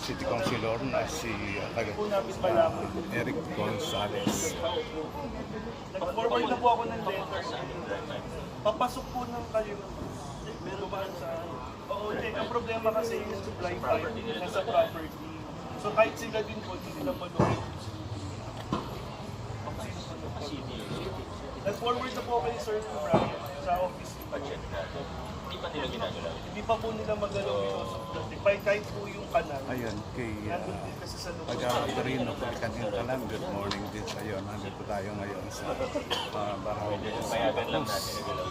City Councilor na si uh. Eric Gonzalez. Nag-forward na po ako ng letter. Papasok po ng kayo. Meron ba sa... Oo, hindi. Ang problema kasi yung supply pipe nasa property. So kahit sila din po, hindi nila malukit. Nag-forward na po kayo Sir Brian sa office. budget natin. Hindi pa nila ginagawa. Hindi pa po nila magalaw because of the kahit, kahit po yung kanal. Ayun, kay Nandun uh, din kasi sa loob. Pag-Arino, Pagkanin Talam. Good morning din sa iyo. Nandito tayo ngayon sa uh, Barangay. Payagan lang natin nagalaw.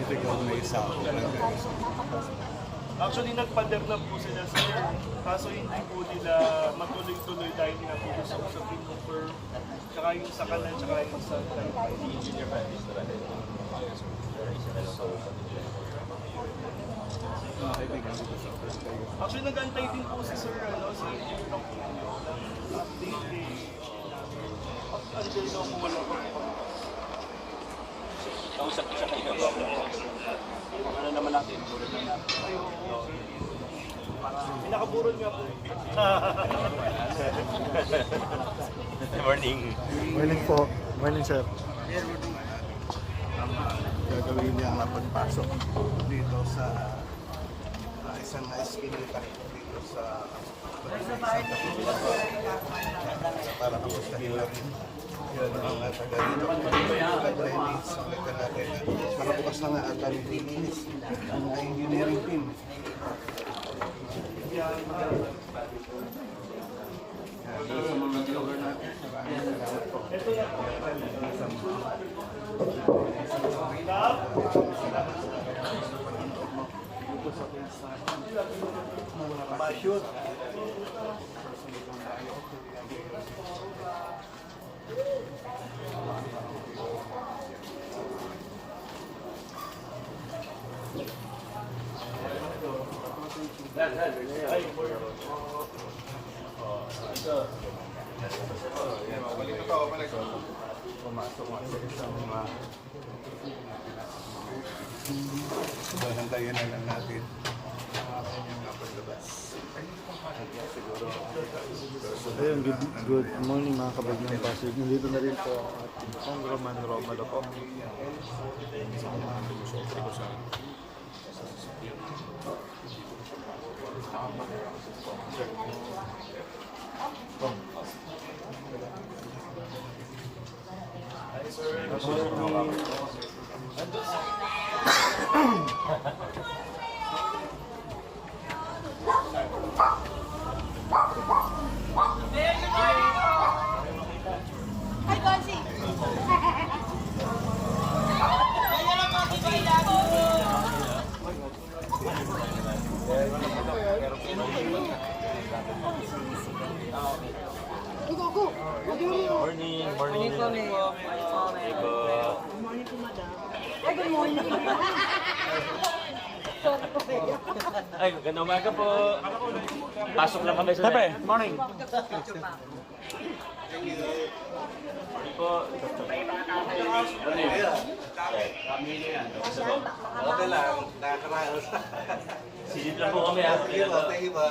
Ito yung may isa ako. Actually, nagpader na po sila sir. Kaso hindi po nila matuloy-tuloy dahil nga po sa usapin ng firm. Tsaka yung sa kanan, tsaka yung sa. Engineer pa rin sa rin. Actually, nag-antay din po si sir, ano, si update eh. Update daw po wala pa po. Kausap ko siya kayo. Ano naman natin? Tulad na natin. Pinakaburol nga po. Morning. Morning po. Morning, sir. Gagawin niya ang pagpasok dito sa uh, isang eskinita dito sa para kamustahin natin yun ang nasa ganito. Pag-drainage pagka natin para bukas na nga at ang lilinis ang engineering team Balik na pumasok nga sa isang mga so hantayin na lang natin ang kanyang paglabas siguro Ayun, good, good morning mga kabag ng Pasig. Nandito na rin po ang ating Congressman Romalo po. Hi, Gonzi! Go! Morning. Morning. Morning. Ay, good morning! Ay, magandang umaga po. Pasok lang kami sa... Siyempre, morning. Morning po. okay lang nakakaraos Silip lang po kami ha. iba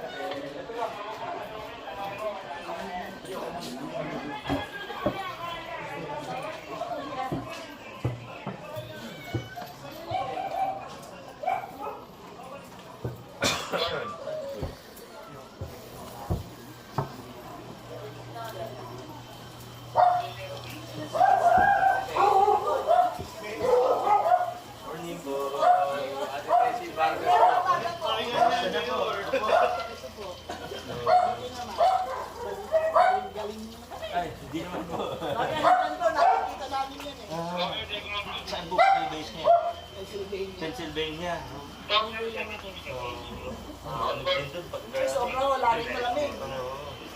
Morning ano din doon pag... Sobrang wala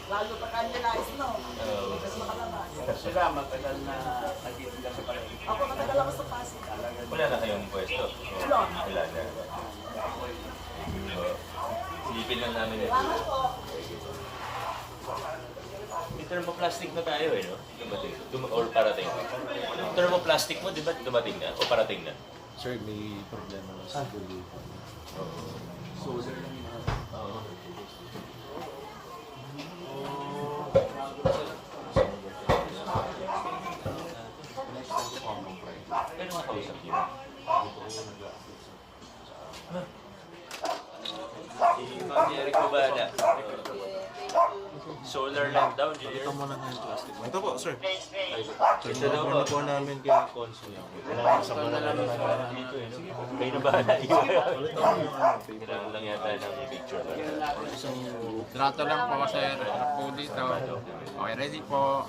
Lalo pa kanila is no. oh, Mas makalabas. sila matagal na nagtitinda sa palengke. Ako matagal ako sa Pasig. Wala na kayong pwesto? Wala. Wala na. Silipin lang namin ito. May thermoplastic na tayo eh, no? Dumating. Dum- or parating. Thermoplastic mo, di ba dumating na? O parating na? Sir, may problema lang sa ah. tuloy po. Oo. So, sir, Oo. Next time ko ako mag-pray. Pero mga kausap niyo. Dito ko nag-a-assist sa... Si Mami Eric Cubada. Thank you. Solar lang daw, Jerry. Ito muna ng plastic. Ito po, sir. Ito daw po. po namin kay Consul. Sa mga na naman dito eh. Kayo na bahala. Kailangan lang yata ng picture. Trato lang po, sir. Ano po dito? Okay, ready po.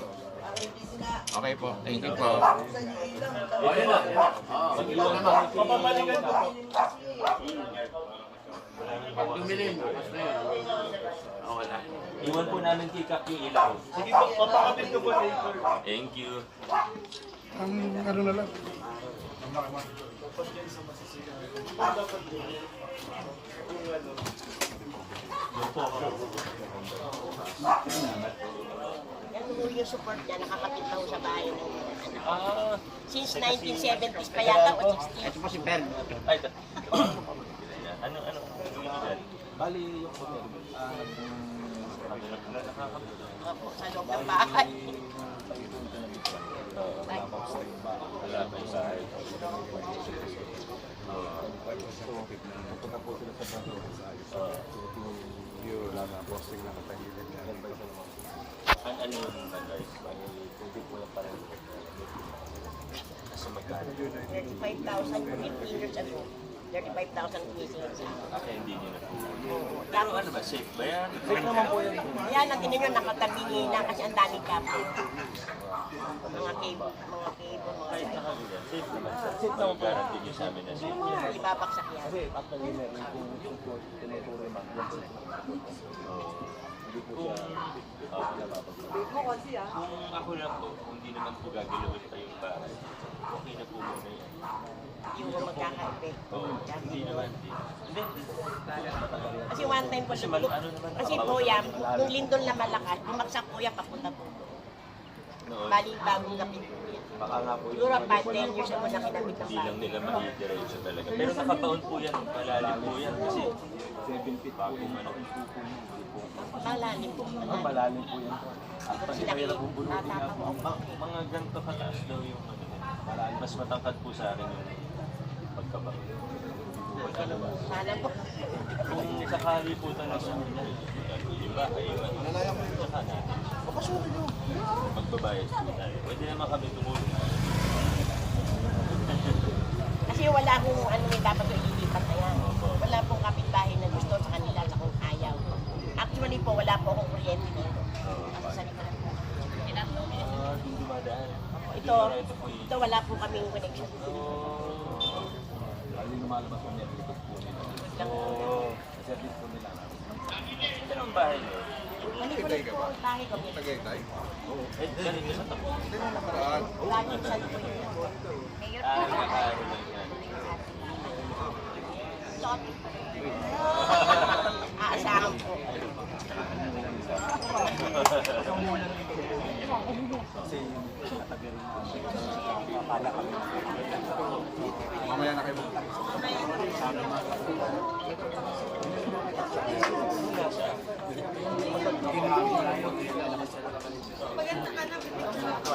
Okay po, thank you po. Papabalikan ko po. Iwan po namin kay Kap yung ilaw. Sige po, papakapit ko po later. Thank you. Ang ano na lang. Yan po yung support niya, nakakapit na sa bahay ng anak. Ah, Since 1970s pa yata o 60s. Ito po si Ben. ay, ito. ano, ano, gawin niyo dyan? Bali, yung hotel. Nakakapit. Opo, sa loob ng bahay. Wala pa yung sahay. Yung wala na, posting na katahilin niya. An ano yung guys? Hindi po lang parang Nasa magkano? 35,000 15 years ago. 35,000 pesos. Kaya hindi niyo na po. Pero ano ba, safe ba yan? Yan, ang tinan nyo, nakatabi na kasi ang daming kapo. Mga cable, mga cable, mga Kahit nakabila, safe naman. Safe naman guarantee niyo sa amin na safe. Hindi babaksak yan. Kung, ah, kung ako lang po, kung hindi naman po gagalawin pa yung bahay, okay na po muna yan. Hindi naman. Hindi. Hindi. Kasi one time po, Kasi mal- ano naman, kasi po yan, nung lindol na malakas, bumagsak po yan papunta po. Bali, bagong gapit po yan. baka nga po Siguro 5, 10 years ako na kinabit ng hindi lang nila maidiretso talaga. Pero nakabaon po yan, malalim po yan kasi bagong ano. Malalim po. Malalim. Malalim po yan. Kasi nakikita ko. Mga ganito kataas daw yung ano. Mas matangkad po sa akin yung Sana po. Kung sakali po talaga yung bahay, yung ano, saka natin. Magbabayad po tayo. Pwede naman kami tumulong. Kasi wala akong ano yung dapat yung ililipat na yan. Wala pong kapitbahay na gusto sa kanila sa kung ayaw. Actually po, wala po akong kuryente dito. Kasi sa likod po. Ah, hindi dumadaan. Ito, ito wala po kaming connection. Lumalabas po niya. Likod po nila. Lang. Sa service po nila. Ito ang bahay niyo. Malikot po, tahi kami. Eh, ganito sa tapo. Lagi sa likod yun. Mayor Ah, nakakaano lang yan. Shot. Aasahan po. Mamaya na kayo.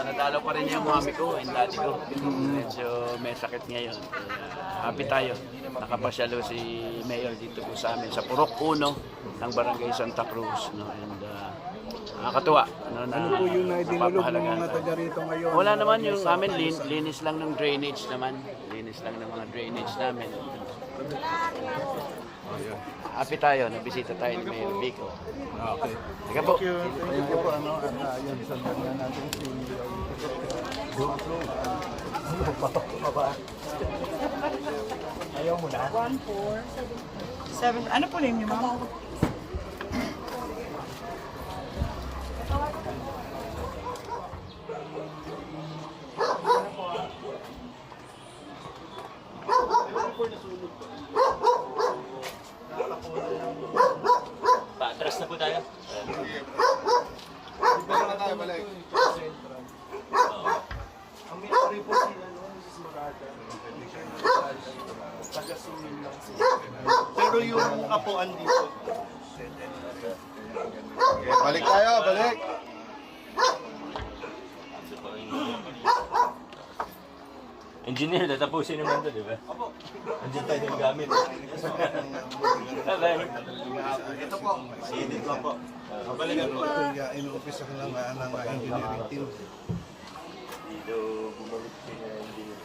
Natalo pa rin yung mami ko and daddy ko. Medyo may sakit ngayon. Uh, happy tayo. Nakapasyalo si Mayor dito po sa amin sa Purok 1 ng Barangay Santa Cruz. No? And uh, nakakatuwa. No, na Ano po yung naidinulog ng mga taga rito ngayon? Wala naman yung amin, lin, linis lang ng drainage naman. Linis lang ng mga drainage namin. Happy tayo, nabisita tayo ni Mayor Vico. Okay. Teka po. Thank you. Thank you po. Ano, ano, yan, sandan na natin si... Go, go. Ayaw mo na? Seven, ano po name niyo, ma'am? Paatras na po tayo. Pero na tayo, balik. Ang may po si ano, si Murata. Taga-sumil lang siya. Pero yung kapuan dito, Balik tayo, balik. Engineer, tatapusin naman to, di ba? Opo. Andiyan tayo ng gamit. Bye-bye. Ito po, edit lang po. Kabalikan po. Ito yung inuumpisa ko lang ah, ng ah, engineering team. Dito, bumalik siya engineer.